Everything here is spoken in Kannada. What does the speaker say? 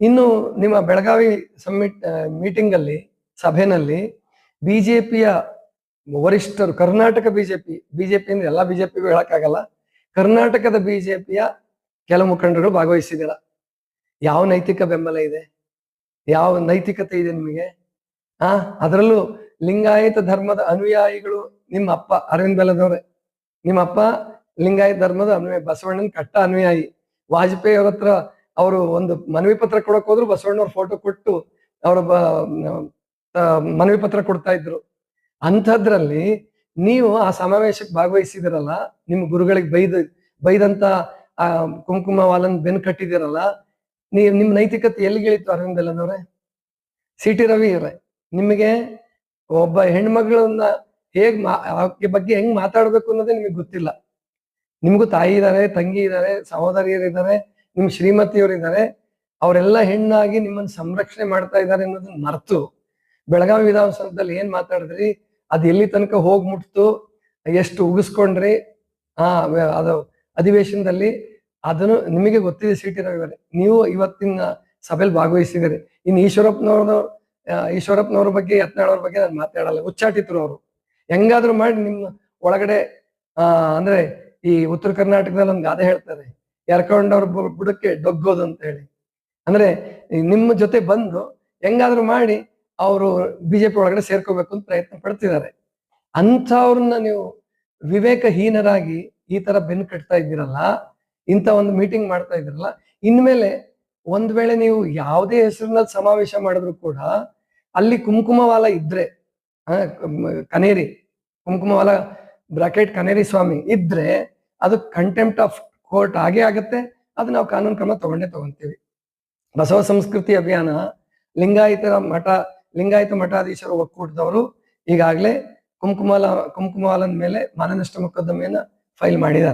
ಇನ್ನು ನಿಮ್ಮ ಬೆಳಗಾವಿ ಸಮ್ಮಿಟ್ ಮೀಟಿಂಗ್ ಅಲ್ಲಿ ಸಭೆನಲ್ಲಿ ಬಿಜೆಪಿಯ ವರಿಷ್ಠರು, ಕರ್ನಾಟಕ ಬಿಜೆಪಿ ಬಿಜೆಪಿ ಅಂದ್ರೆ ಎಲ್ಲಾ ಬಿಜೆಪಿಗೂ ಹೇಳಕ್ಕಾಗಲ್ಲ, ಕರ್ನಾಟಕದ ಬಿಜೆಪಿಯ ಕೆಲ ಮುಖಂಡರು ಭಾಗವಹಿಸಿದಿರ ಯಾವ ನೈತಿಕ ಬೆಂಬಲ ಇದೆ? ಯಾವ ನೈತಿಕತೆ ಇದೆ ನಿಮಗೆ? ಆ, ಅದರಲ್ಲೂ ಲಿಂಗಾಯತ ಧರ್ಮದ ಅನುಯಾಯಿಗಳು ನಿಮ್ಮ ಅಪ್ಪ ಅರವಿಂದ್ ಬೆಲ್ಲದವ್ರೆ. ನಿಮ್ಮ ಅಪ್ಪ ಲಿಂಗಾಯತ ಧರ್ಮದ ಅನುಯಾಯಿ, ಬಸವಣ್ಣನ ಕಟ್ಟ ಅನುಯಾಯಿ. ವಾಜಪೇಯಿ ಅವರ ಹತ್ರ ಅವರು ಒಂದು ಮನವಿ ಪತ್ರ ಕೊಡಕ್ ಹೋದ್ರು ಬಸವಣ್ಣವ್ರ ಫೋಟೋ ಕೊಟ್ಟು ಅವರ ಮನವಿ ಪತ್ರ ಕೊಡ್ತಾ ಇದ್ರು. ಅಂಥದ್ರಲ್ಲಿ ನೀವು ಆ ಸಮಾವೇಶಕ್ಕೆ ಭಾಗವಹಿಸಿದಿರಲ್ಲ, ನಿಮ್ಮ ಗುರುಗಳಿಗೆ ಬೈದ, ಬೈದಂತ ಆ ಕುಂಕುಮ ವಾಲನ್ ಬೆನ್ ಕಟ್ಟಿದಿರಲ್ಲ ನೀವು ನಿಮ್ ನೈತಿಕತೆ ಎಲ್ಲಿಗೆ ಇಳಿತು ಅರವಿಂದ್ ಬೆಲ್ಲದವ್ರೆ ಸಿ ಟಿ ರವಿ ಅವರೇ, ನಿಮಗೆ ಒಬ್ಬ ಹೆಣ್ಮಗಳನ್ನ ಹೇಗ್ ಆಕೆ ಬಗ್ಗೆ ಹೆಂಗ್ ಮಾತಾಡ್ಬೇಕು ಅನ್ನೋದೇ ನಿಮಗೆ ಗೊತ್ತಿಲ್ಲ. ನಿಮ್ಗೂ ತಾಯಿ ಇದ್ದಾರೆ ತಂಗಿ ಇದ್ದಾರೆ ಸಹೋದರಿಯರಿದ್ದಾರೆ ನಿಮ್ ಶ್ರೀಮತಿಯವರು ಇದ್ದಾರೆ ಅವರೆಲ್ಲ ಹೆಣ್ಣಾಗಿ ನಿಮ್ಮನ್ನ ಸಂರಕ್ಷಣೆ ಮಾಡ್ತಾ ಇದ್ದಾರೆ ಅನ್ನೋದನ್ನ ಮರೆತು ಬೆಳಗಾವಿ ವಿಧಾನಸೌಧದಲ್ಲಿ ಏನ್ ಮಾತಾಡಿದ್ರಿ? ಅದ್ ಎಲ್ಲಿ ತನಕ ಹೋಗ್ ಮುಟ್ತು? ಎಷ್ಟು ಉಗಿಸ್ಕೊಂಡ್ರಿ? ಆ ಅದು ಅಧಿವೇಶನದಲ್ಲಿ ಅದನ್ನು ನಿಮಗೆ ಗೊತ್ತಿದೆ ಸಿಟಿ ರವಿವರೆ ನೀವು ಇವತ್ತಿನ ಸಭೆಯಲ್ಲಿ ಭಾಗವಹಿಸಿದಿರಿ ಇನ್ನು ಈಶ್ವರಪ್ಪನವ್ರದ್ದು ಆ, ಈಶ್ವರಪ್ಪನವ್ರ ಬಗ್ಗೆ ಯತ್ನಾಳವ್ರ ಬಗ್ಗೆ ನಾನು ಮಾತಾಡಲ್ಲ ಉಚ್ಚಾಟಿತರು ಅವರು. ಹೆಂಗಾದ್ರೂ ಮಾಡಿ ನಿಮ್ಮ ಒಳಗಡೆ ಅಂದ್ರೆ ಈ ಉತ್ತರ ಕರ್ನಾಟಕದಲ್ಲಿ ಒಂದು ಗಾದೆ ಹೇಳ್ತಾರೆ. ಎರ್ಕೊಂಡವ್ರ ಬುಡಕ್ಕೆ ಡೊಗ್ಗೋದು ಅಂತ ಹೇಳಿ ಅಂದ್ರೆ ನಿಮ್ಮ ಜೊತೆ ಬಂದು ಹೆಂಗಾದ್ರೂ ಮಾಡಿ ಅವರು ಬಿಜೆಪಿ ಒಳಗಡೆ ಸೇರ್ಕೋಬೇಕು ಅಂತ ಪ್ರಯತ್ನ ಪಡ್ತಿದ್ದಾರೆ. ಅಂಥವ್ರನ್ನ ನೀವು ವಿವೇಕಹೀನರಾಗಿ ಈ ತರ ಬೆನ್ನು ಕಟ್ತಾ ಇದ್ದೀರಲ್ಲ, ಇಂಥ ಒಂದು ಮೀಟಿಂಗ್ ಮಾಡ್ತಾ ಇದ್ದೀರಲ್ಲ, ಇನ್ಮೇಲೆ ಒಂದ್ ವೇಳೆ ನೀವು ಯಾವುದೇ ಹೆಸರಿನಲ್ಲಿ ಸಮಾವೇಶ ಮಾಡಿದ್ರು ಕೂಡ ಅಲ್ಲಿ ಕುಂಕುಮವಾಲ ಇದ್ರೆ ಕನೇರಿ, ಕುಂಕುಮವಾಲ, ಬ್ರಾಕೆಟ್ ಕನೇರಿ ಸ್ವಾಮಿ ಇದ್ರೆ ಅದು ಕಂಟೆಂಪ್ಟ್ ಆಫ್ ಕೋರ್ಟ್ ಆಗೇ ಆಗತ್ತೆ. ಅದು ನಾವು ಕಾನೂನು ಕ್ರಮ ತಗೊಂಡೇ ತಗೊಂತೀವಿ. ಬಸವ ಸಂಸ್ಕೃತಿ ಅಭಿಯಾನ ಲಿಂಗಾಯತರ ಮಠ, ಲಿಂಗಾಯತ ಮಠಾಧೀಶರ ಒಕ್ಕೂಟದವರು ಈಗಾಗಲೇ ಕುಂಕುಮಾಲ, ಕುಂಕುಮಾಲನ್ ಮೇಲೆ ಮಾನನಷ್ಟ ಮೊಕದ್ದಮೆಯನ್ನ ಫೈಲ್ ಮಾಡಿದ್ದಾರೆ.